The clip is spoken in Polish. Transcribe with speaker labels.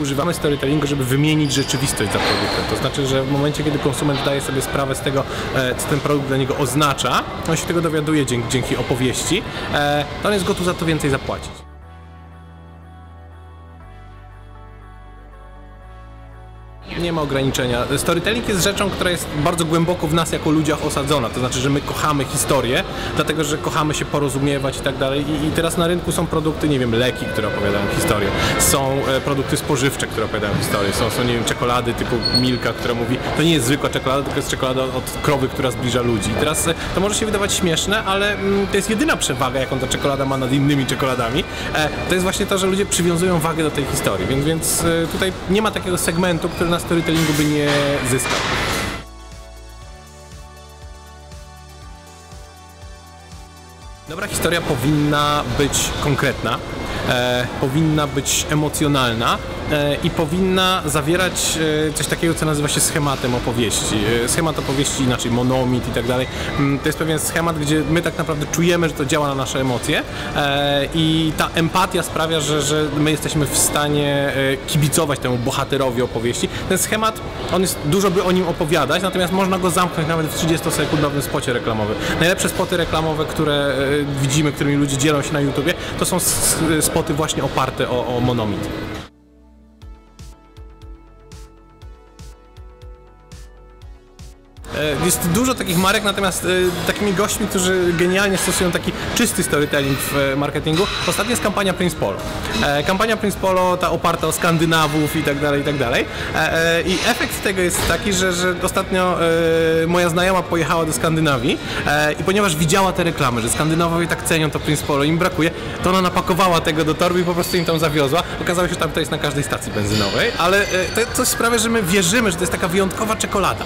Speaker 1: używamy storytellingu, żeby wymienić rzeczywistość za produktem. To znaczy, że w momencie, kiedy konsument daje sobie sprawę z tego, e, co ten produkt dla niego oznacza, on się tego dowiaduje dzięki, opowieści, e, to on jest gotów za to więcej zapłacić. Nie ma ograniczenia. Storytelling jest rzeczą, która jest bardzo głęboko w nas jako ludziach osadzona. To znaczy, że my kochamy historię, dlatego że kochamy się porozumiewać i tak dalej. I, teraz na rynku są produkty, nie wiem, leki, które opowiadają historię. Są e, produkty spożywcze, które opowiadają historię. Są, są, nie wiem, czekolady typu Milka, która mówi, to nie jest zwykła czekolada, tylko jest czekolada od krowy, która zbliża ludzi. I teraz e, to może się wydawać śmieszne, ale mm, to jest jedyna przewaga, jaką ta czekolada ma nad innymi czekoladami. E, to jest właśnie to, że ludzie przywiązują wagę do tej historii. Więc, więc tutaj nie ma takiego segmentu, który storytellingu by nie zyskał. Dobra historia powinna być konkretna, e, powinna być emocjonalna i powinna zawierać e, coś takiego, co nazywa się schematem opowieści. E, schemat opowieści, inaczej monomit i tak dalej. Mm, To jest pewien schemat, gdzie my tak naprawdę czujemy, że to działa na nasze emocje e, i ta empatia sprawia, że, że my jesteśmy w stanie e, kibicować temu bohaterowi opowieści. Ten schemat, on jest, dużo by o nim opowiadać, natomiast można go zamknąć nawet w 30-sekundowym spocie reklamowym. Najlepsze spoty reklamowe, które e, widzimy, którymi ludzie dzielą się na YouTubie, to są spoty właśnie oparte o, o monomit. Jest dużo takich marek, natomiast e, takimi gośćmi, którzy genialnie stosują taki czysty storytelling w e, marketingu, ostatnio jest kampania Prince Polo. E, Kampania Prince Polo, ta oparta o Skandynawów i tak dalej, i tak dalej. E, e, I efekt tego jest taki, że, że ostatnio e, moja znajoma pojechała do Skandynawii e, i ponieważ widziała te reklamy, że Skandynawowie tak cenią to Prince Polo, im brakuje, to ona napakowała tego do torby i po prostu im tam zawiozła. Okazało się, że tam to jest na każdej stacji benzynowej, ale e, to coś sprawia, że my wierzymy, że to jest taka wyjątkowa czekolada.